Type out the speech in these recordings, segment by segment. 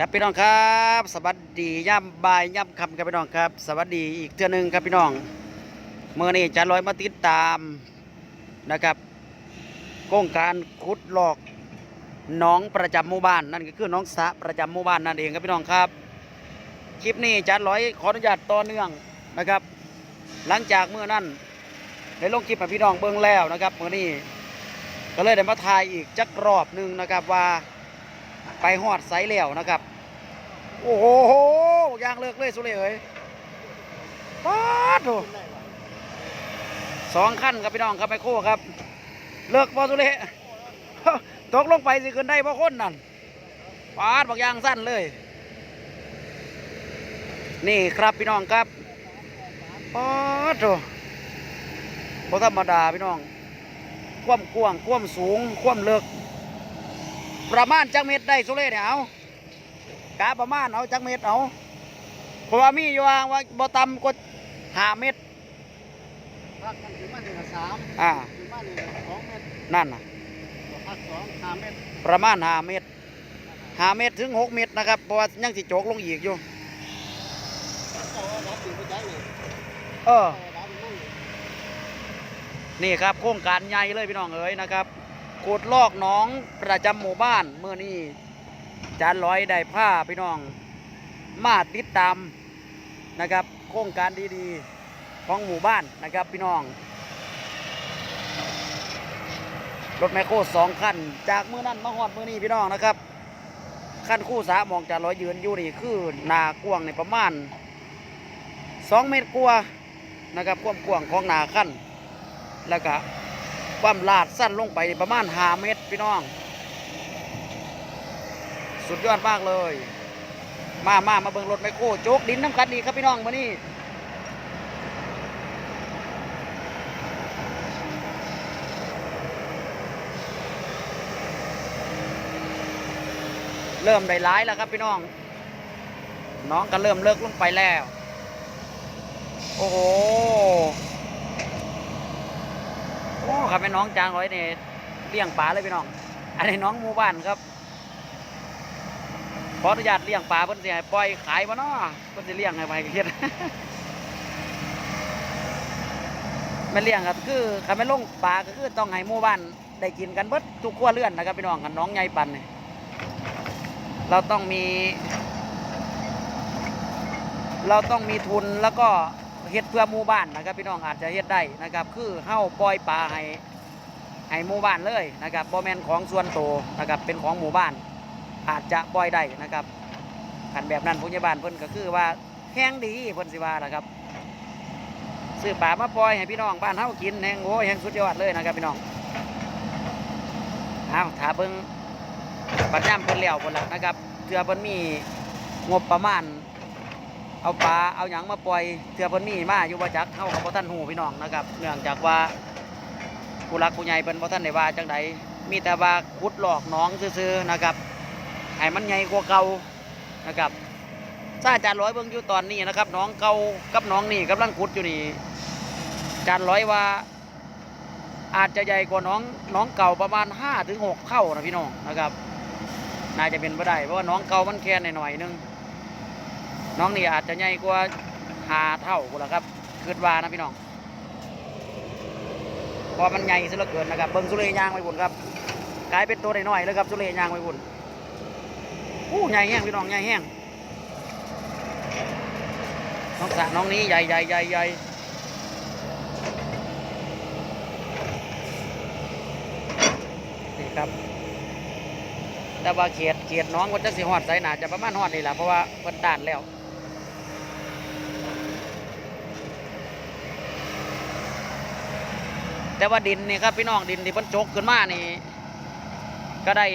ครับพี่น้องครับ สวัสดีย่ำบ่ายย่ำคำครับพี่น้องครับ สวัสดีอีกเทื่อนึงครับพี่น้องเมื่อนี้จะลอยมาติดตามนะครับโครงการขุดหลอกน้องประจำหมู่บ้านนั่นก็คือน้องสะประจำหมู่บ้านนั่นเองครับพี่น้องครับ คลิปนี้จัดร้อยขออนุญาตต่อเนื่องนะครับ หลังจากเมื่อนั้นได้ลงคลิปให้พี่น้องเบิ่งแล้วนะครับเมื่อนี้ก็เลยได้มาถ่ายอีกจักรอบหนึ่งนะครับว่า ไปหอดไซแล้วนะครับ โอ้โหยางเลิกเลยสุเลยเอ้ยป๊าดโสองขั้นครับพี่น้องครับไปโคครับ เลิกบอสุเลยตกลงไปสิขึ้นได้เพราะคนนั่นป๊าดบอกยางสั้นเลย นี่ครับพี่น้องครับป๊าดโถบ่ธรรมดาพี่น้อง ความกว้างความสูง ความเลิก ประมาณจักเม็ดได้สุเล่เนี่ยเอากะประมาณเอาจักเม็ดเอาเพราะว่ามีอยู่ว่าว่าบ่ต่ำกว่าห้าเม็ดพักกันถึงมาหนึ่งกับสามอ่าถึงมาหนึ่งกับสองเมตรนั่นน่ะพักสองห้าเมตรประมาณห้าเม็ดห้าเม็ดถึงหกเม็ดนะครับเพราะว่ายังสิโจกลงอีกอยู่เจ้าว่ารับถึงไปจังเลยเออเจ้าว่ารับมั่งนี่ครับโครงการใหญ่เลยพี่น้องเอ๋ยนะครับ ขุดลอกหน้องประจำหมู่บ้านเมื่อนี้จานร้อยได้ผ้าพี่น้อง มาติดตามนะครับ โครงการดีๆของหมู่บ้านนะครับพี่น้อง รถแมคโครสองคัน จากมือนั้นมาฮอดมือนี้พี่น้องนะครับขั้นคู่สามองจานร้อยยืนอยู่นี่คือหนากว้างในประมาณสองเมตรกว่านะครับความกว้างของหนาขั้นแล้วก็ ความลาดสั้นลงไปประมาณห้าเมตรพี่น้อง สุดยอดมากเลย มามามาเบิ่งรถไมโครโจกดินน้ำกันดีครับพี่น้องมานี่เริ่มได้ร้ายแล้วครับพี่น้อง น้องก็เริ่มเลิกลงไปแล้ว โอ้โห โอ้ครับแม่น้องจางร้อยเนี่ยเลี้ยงปลาเลยพี่น้อง อันนี้น้องหมู่บ้านครับ ขออนุญาตเลี้ยงปลาเพิ่นสิให้ปล่อยขายบ่เนาะเพิ่นสิเลี้ยงให้ไปเฮ็ดแม่เลี้ยงก็คือคันแม่ลงปลาก็คือต้องให้หมู่บ้านได้กินกันเบิดทุกครัวเรือนนะครับพี่น้องกันน้องใหญ่ปันนี่เราต้องมี เราต้องมีทุนแล้วก็ เฮ็ดเพื่อหมู่บ้านนะครับ พี่น้องอาจจะเฮ็ดได้นะครับ คือเฮาปล่อยปลาให้ให้หมู่บ้านเลยนะครับบ่แมนของส่วนตัวนะครับเป็นของหมู่บ้าน อาจจะปล่อยได้นะครับขันแบบนั้นผู้ใหญ่บ้านเพิ่นก็คือว่าแห้งดีเพิ่นสิว่านะครับซื้อปลามาปล่อยให้พี่น้องบ้านเฮากินแห้งโอ้แห้งสุดยอดเลยนะครับพี่น้องเอาถ้าเบิ่งปัญญามเพิ่นแล้วพุ่นละนะครับเทื่อเพิ่นมีงบประมาณ เอาปลาเอาหยังมาปล่อยเทื่อเพิ่นมีมาอยู่บ่จักเฮาก็บ่ทันฮู้พี่น้องนะครับ เนื่องจากว่าผู้หลักผู้ใหญ่เพิ่นบ่ทันได้ว่าจังใดมีแต่ว่าขุดหลอกน้องซื่อๆนะครับให้มันใหญ่กว่าเก่านะครับถ้าอาจารย์ร้อยเบิ่งอยู่ตอนนี้นะครับน้องเก่ากับน้องนี่กำลังขุดอยู่นี่อาจารย์ร้อยว่า อาจจะใหญ่กว่าน้องน้องเก่าประมาณห้าถึงหกเท่านะพี่น้องนะครับ น่าจะเป็นไปได้เพราะว่าน้องเก่ามันแค่หน่อยๆนึง น้องนี่อาจจะใหญ่กว่าหาเท่ากูละครับคิดว่านะพี่น้องพราะมันใหญ่ซะเหลือเกินนะครับเบิ่งสุเรยยางไปบุญครับกลายเป็นตัวน้อยๆเลยครับสุเรยยางไปบุญอู้ใหญ่แห้งพี่น้องใหญ่แห้งน้องสระน้องนี้ใหญ่ใหญ่ใหญ่ใหญ่นี่ครับแต่ว่าเขตเขตน้องมันจะสิหอดใส่หนาจะประมาณหอดนี่แหละเพราะว่าเพิ่นต้านแล้ว แต่ว่าดินนี่ครับพี่น้องดินที่เพิ่นจกขึ้นมานี่ ก็ได้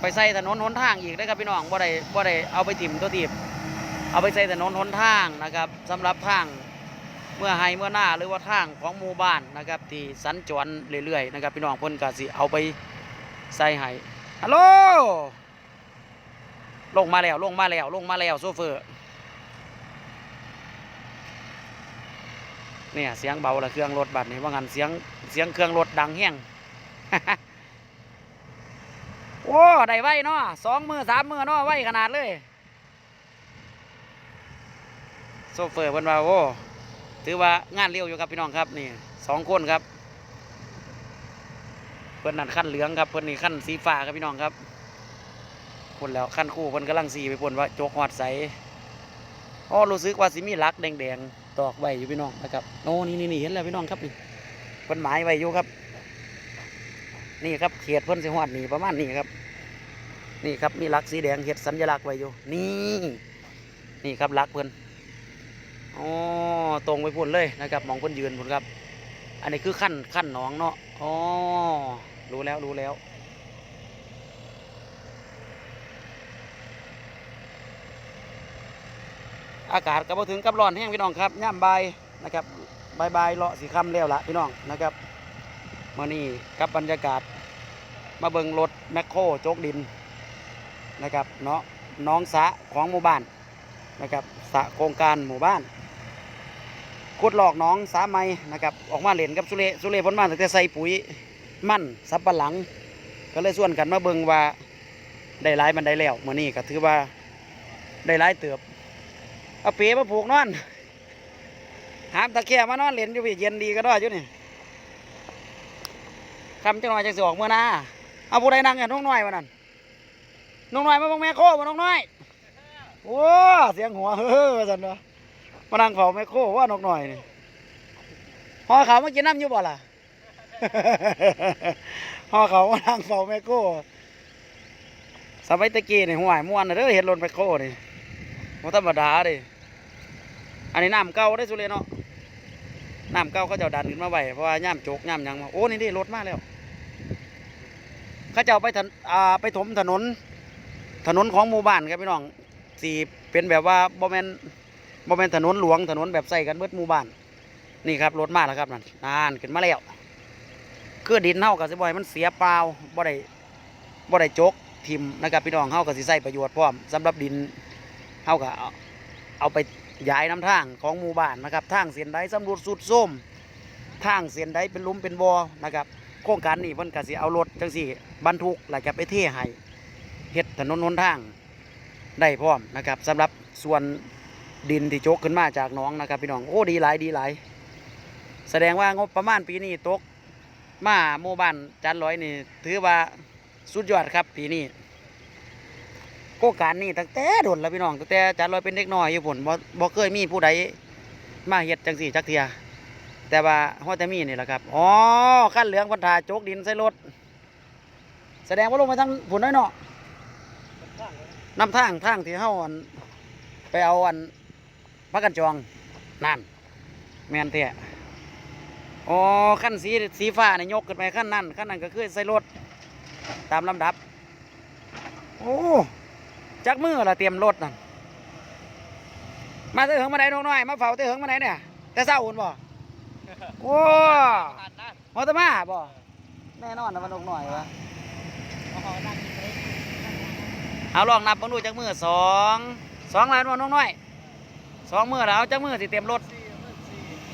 ไปใส่ถนนหนทางอีกนะครับพี่น้องบ่ได้บ่ได้เอาไปถิ่มตัวทีบเอาไปใส่ถนนหนทางนะครับสำหรับทางเมื่อให้เมื่อหน้าหรือว่าทางของหมู่บ้านนะครับ ที่สัญจรเรื่อยๆนะครับ พี่น้องเพิ่นก็สิเอาไปใส่ให้ฮัลโหลลงมาแล้วลงมาแล้วลงมาแล้วโซเฟอร์ เนี่ยเสียงเบาละเครื่องรถบัดนี้ว่างันเสียงเสียงเครื่องรถดังแห้งโอ้ได้ไว้เนาะสองมือสามมือเนาะไว้ขนาดเลยโซเฟอร์เพิ่นว่าโอ้ถือว่างานเร็วอยู่ครับพี่น้องครับนี่สองคนครับ เพิ่นนั่นขั้นเหลืองครับเพิ่นนี่ขั้นสีฟ้าครับพี่น้องครับคนแล้วขั้นคู่เพิ่นกำลังสีไปพ่นว่าโจกหอดใสอ๋อรู้สึกว่าสิมีลักแดงๆ ตอกไว้อยู่พี่น้องนะครับโอ้นี่นี่เห็นแล้วพี่น้องครับนี่เพิ่นหมายไว้อยู่ครับ นี่ครับเขียดเพิ่นสิหอดนี่ประมาณนี้ครับ นี่ครับมีลักสีแดงเห็ดสัญลักษณ์ไว้อยู่ นี่นี่ครับลักเพิ่นอ๋อตรงไปพุ่นเลยนะครับมองเพิ่นยืนพุ่นครับ อันนี้คือขั้นขั้นหนองเนาะอ๋อรู้แล้วรู้แล้ว อากาศก็บ่ถึงกับร้อนแห้งพี่น้องครับย่ำบายนะครับบายบายเลาะสีคำแล้วละพี่น้องนะครับมื่อนี้กับบรรยากาศ มาเบิงรถแมคโครโจกดินนะครับเนาะน้องสะของหมู่บ้านนะครับสะโครงการหมู่บ้านขุดหลอกน้องสาไม้นะครับออกมาเล่นกับสุเลสุเลพ้นมาตั้งแต่ใส่ปุ๋ยมั่นสับปะหลัง ก็เลยส่วนกันมาเบิงว่าได้หลายมันได้แล้วมื่อนี้ก็ถือว่าได้หลายเติบ เอาเป๋มาผูกนอน หามตะแคร่มานอนเล่นอยู่พี่เย็นดีก็ได้อยู่นี่คำจังหน่อยจะสิออกเมื่อนาเอาผู้ใดนั่งกันน้องน้อยวันนั้นน้องน้อยมาบังแม่โคมาน้องน้อยโอ้เสียงหัวเฮ้อสันเนาะมานั่งเฝ้าแม่โคว่านกหน่อยนี่ห่อเขามากินน้ำอยู่บ่ล่ะห่อเขามานั่งเฝ้าแม่โคสมัยตะกี้นี่ห่วยม่วนเด้อเห็นรถแม่โคนี่บ่ธรรมดาดิ อันนี้น้ำเก่าได้สุเรยเนาะน้ำเก่าเขาเจ้าดันขึ้นมาไว้เพราะว่าย่ามโจกย่ามยังมาโอ้นี่ดิรถมาแล้วเขาเจ้าไปถนอ่าไปถมถนน ถนนของหมู่บ้านครับพี่น้องสีเป็นแบบว่าบ่แมนบ่เป็นถนนหลวงถนนแบบใส่กันเบิดหมู่บ้าน นี่ครับรถมาแล้วครับนั่นนานขึ้นมาแล้วคือดินเฮากับสิบ่ให้มันเสียเปล่าบ่ได้บ่ได้โจกทิมนะครับพี่น้องเฮาก็สิใส่ประโยชน์พร้อมสำหรับดินเฮาก็เอาเอาไป ย้ายน้ำทางของหมู่บ้านนะครับทางเสียนใดสำรวจสุดส้มทางเสียนใดเป็นลุมเป็นบ่อนะครับโครงการนี้เพิ่นก็สิเอารถจังซี่บรรทุกแล้วก็ไปเทให้เฮ็ดถนนหนทางได้พร้อมนะครับสำหรับส่วนดินที่โจกขึ้นมาจากน้องนะครับพี่น้องโอ้ดีหลายดีหลายแสดงว่างบประมาณปีนี้ตกมาหมู่บ้านจันร้อยนี่ถือว่าสุดยอดครับปีนี้ โครงการนี้ตั้งแต่โดนแล้วพี่น้องตั้งแต่จันร้อยเป็นเด็กน้อยอยู่ผลบ่บ่เคยมีผู้ใดมาเฮ็ดจังสี่จักเทียแต่ว่าฮอดแต่มีนี่แหละครับอ๋อขั้นเหลืองพันธาโจกดินใส่รถ แสดงว่าลงมาทางผุนน้อยเนาะนำทางทางที่เฮาอันไปเอาอันพักกันจองนั่นแมนเตะอ๋อขั้นสีสีฟ้าเนี่ยยกขึ้นไปขั้นนั้นขั้นนั้นก็คือใส่รถตามลำดับ โอ้ จักมือละเตรียมรถนั่นมาเตะเหิงมาไหนน้องน้อยมาเฝ้าเตะเหิงมาไหนเนี่ยแต่เศร้าอุ่นบ่โอ้ามอเตอร์มาบ่แน่นอนนะมันนกหน่อยวะเอาลองนับบังดูจักมือสองสองล้านวันน้องน้อยสองมือแล้วเอาจักมือสิเต็มรถ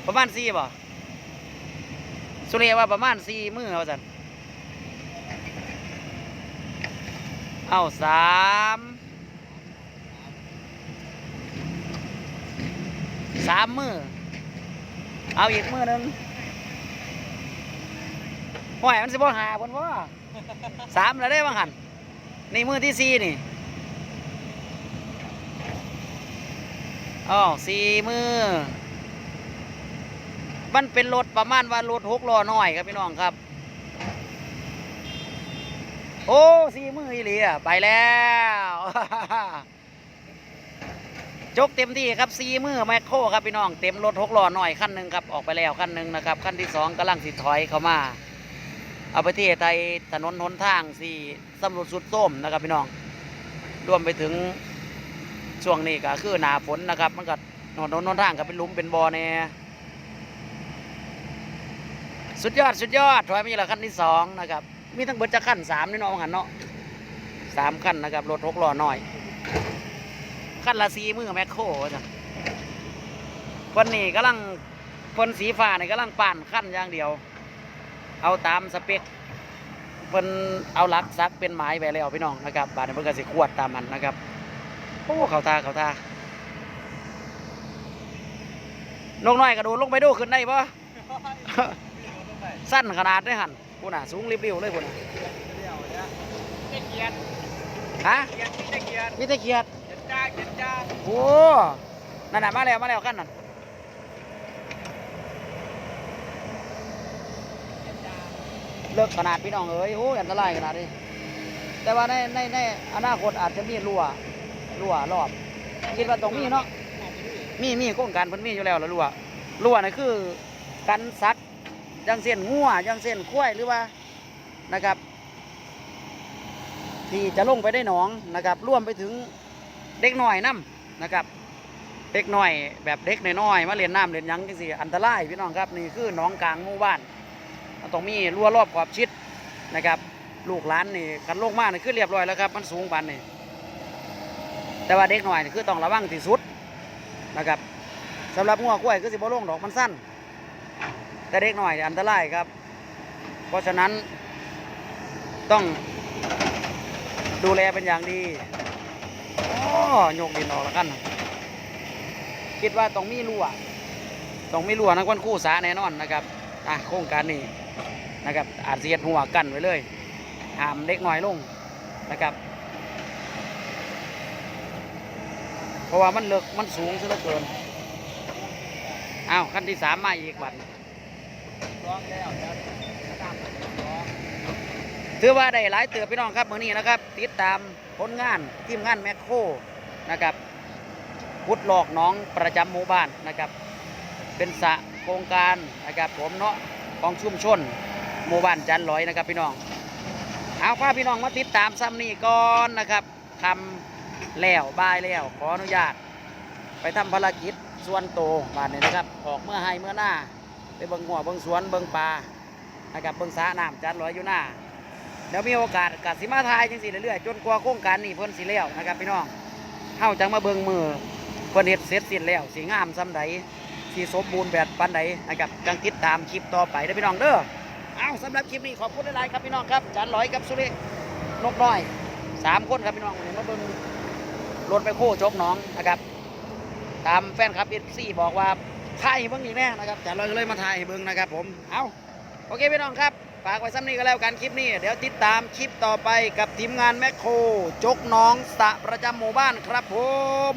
ประมาณสี่บ่สุเรียว่าประมาณสี่มือเอาสันเอาสาม สามมือเอาอีกมือหนึ่งห่วยมันสิบ่หาบนว่าสามแล้วได้บ้างหันนี่มือที่สี่นี่อ๋อสี่มือมันเป็นรถประมาณว่ารถหกล้อน้อยครับพี่น้องครับ โอ้สี่มืออีหลีอะไปแล้ว จกเต็มที่ครับสี่มือแมคโครครับพี่น้องเต็มรถหกล้อหน้อยขั้นหนึ่งครับออกไปแล้วขั้นหนึ่งนะครับขั้นที่สองกำลังสิถอยเข้ามา เอาไปที่ไทยถนนหนทางสี่สำรวจสุดส้มนะครับพี่น้องรวมไปถึงช่วงนี้ก็คือหนาฝนนะครับ มันก็ถนนหนทางก็เป็นลุมเป็นบ่อเนี่ยสุดยอดสุดยอดถอยมีละขั้นที่สองนะครับมีทั้งเบิดจะขั้นสามนี่เนาะหันเนาะสามขั้นนะครับรถหกล้อหน้อย ขั้นละสีมือแมคโครจ้ะคนนี้กำลังคนสีฟ้านี่กำลังปั่นขั้นอย่างเดียว เอาตามสเปคเพิ่นเอาหลักซักเป็นไม้ไว้แล้วพี่น้องนะครับบาดนี้เพิ่นก็สิขวดตามมันนะครับโอ้เขาทาเขาทานกน้อยกระโดดลงไปดูขึ้นได้ปะสั้นขนาดได้หันพุ่นน่ะสูงริบๆเลยพุ่นน่ะเกียร์ฮะเกียร์ที่เกียร์มีแต่เกียรติเกียร์ จ้าเกียร์จ้าโอ้นั่นน่ะมาแล้วมาแล้วกันนั่นเลิกขนาดพี่น้องเอ้ยโอ้ยอันตรายขนาดนี้แต่ว่าในในในอนาคตอาจจะมีรั่วรั่วรอบ คิดว่าตรงนี้เนาะมีมีโครงการเพิ่นมีอยู่แล้วละรั่วรั่วนี่คือกันสัตว์ยังเส้นงัวยังเส้นข้วยหรือว่านะครับ ที่จะลงไปได้หนองนะครับร่วมไปถึง เด็กหน้อยน้ำนะครับเด็กหน้อยแบบเด็กน้อยๆมาเรียนน้ำเรียนยังจังๆอันตรายพี่น้องครับนี่คือหนองกลางหมู่บ้านต้องมีรั้วรอบขอบชิดนะครับ ลูกหลานนี่กันโลงมากนี่คือเรียบร้อยแล้วครับ มันสูงปานนี่แต่ว่าเด็กหน้อยนี่คือต้องระวังที่สุดนะครับสำหรับงัวกล้วยคือสิบ่ลงดอกมันสั้น แต่เด็กหน้อยอันตรายครับ เพราะฉะนั้นต้องดูแลเป็นอย่างดี โยกดินออกแล้วกัน คิดว่าต้องมีรั่วต้องมีรั่วนักวันคู่สาแน่นอนนะครับอะโครงการนี้นะครับ อาจเสียดหัวกันไว้เลยหามเด็กน้อยลงนะครับ เพราะว่ามันเลิกมันสูงซะเหลือเกินอ้าวขั้นที่สามมาอีกบัดร้องแล้วจะตามร้อง ถือว่าได้หลายเตือพี่น้องครับมื้อนี้นะครับ ติดตามผลงานทีมงานแมคโครนะครับพุดหลอกน้องประจำหมู่บ้านนะครับ เป็นสะโครงการนะครับผมเนาะของชุมชนหมู่บ้านจันลอยนะครับพี่น้องเอาพาพี่น้องมาติดตามซ้ำนี่ก่อนนะครับทำแล้วบายแล้วขออนุญาต ไปทำภารกิจส่วนโตวบ้านนี้นะครับ ออกเมื่อให้เมื่อหน้าไปเบิ่งหัวเบิ่งสวนเบิ่งปลานะครับเบิ่งสะน้ำจันลอยอยู่หน้า ดี๋ยวมีโอกาสกสิมาทายจังสิเรื่อยๆจนกว่าโครงการนี้เพิ่นสิแล้วนะครับพี่น้องเฮาจังมาเบิ่งมือเพิ่นเฮ็ดเสร็จสิ้นแล้วสิงามส่ำใดสิสมบูรณ์แบบปานใดนะครับจังติดตามคลิปต่อไปเด้อพี่น้องเด้อเอาสำหรับคลิปนี้ขอบคุณหลายๆครับพี่น้องครับจานลอยกับสุรินกน้อยสามคนครับพี่น้องวันนี้มาเบิ่งรถไปโค้จกน้องนะครับ ตามแฟนคลับเอฟซีบอกว่าถ่ายให้เบิ่งอีกแน่นะครับจานลอยก็เลยมาถ่ายเบิ่งนะครับผมเอาโอเคพี่น้องครับ ฝากไว้ซ้ำนี้ก็แล้วกันคลิปนี้ เดี๋ยวติดตามคลิปต่อไปกับทีมงานแมคโครจกน้องสะประจำหมู่บ้านครับผม